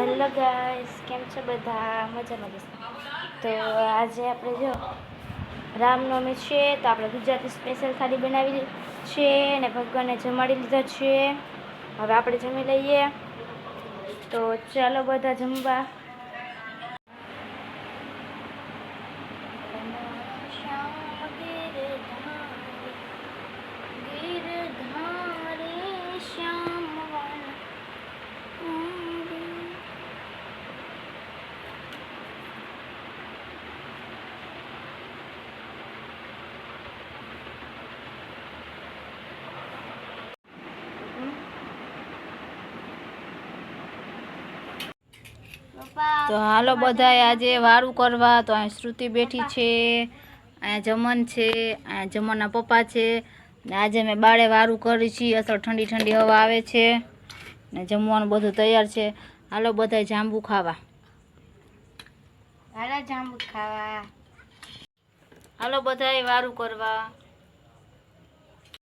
Hello guys, કેમ છો બધા? મજામાં જશે તો આજે આપણે જો રામનવમી છે, તો આપણે ગુજરાતી સ્પેશિયલ થાળી બનાવી છે અને ભગવાનને જમાડી લીધા છે. હવે આપણે જમી લઈએ. તો ચાલો બધા જમવા. તો હાલો બધાય આજે વારું કરવા તો અહીં શ્રુતિ બેઠી છે અહીંયા જમન છે અહીંયા જમનના પપ્પા છે ને આજે મેં બાળે વારું કરી છીએ અસર ઠંડી ઠંડી હવા આવે છે ને જમવાનું બધું તૈયાર છે. હાલો બધાય જાંબુ ખાવા. હાલો જાંબુ ખાવા. હાલો બધાય વારું કરવા.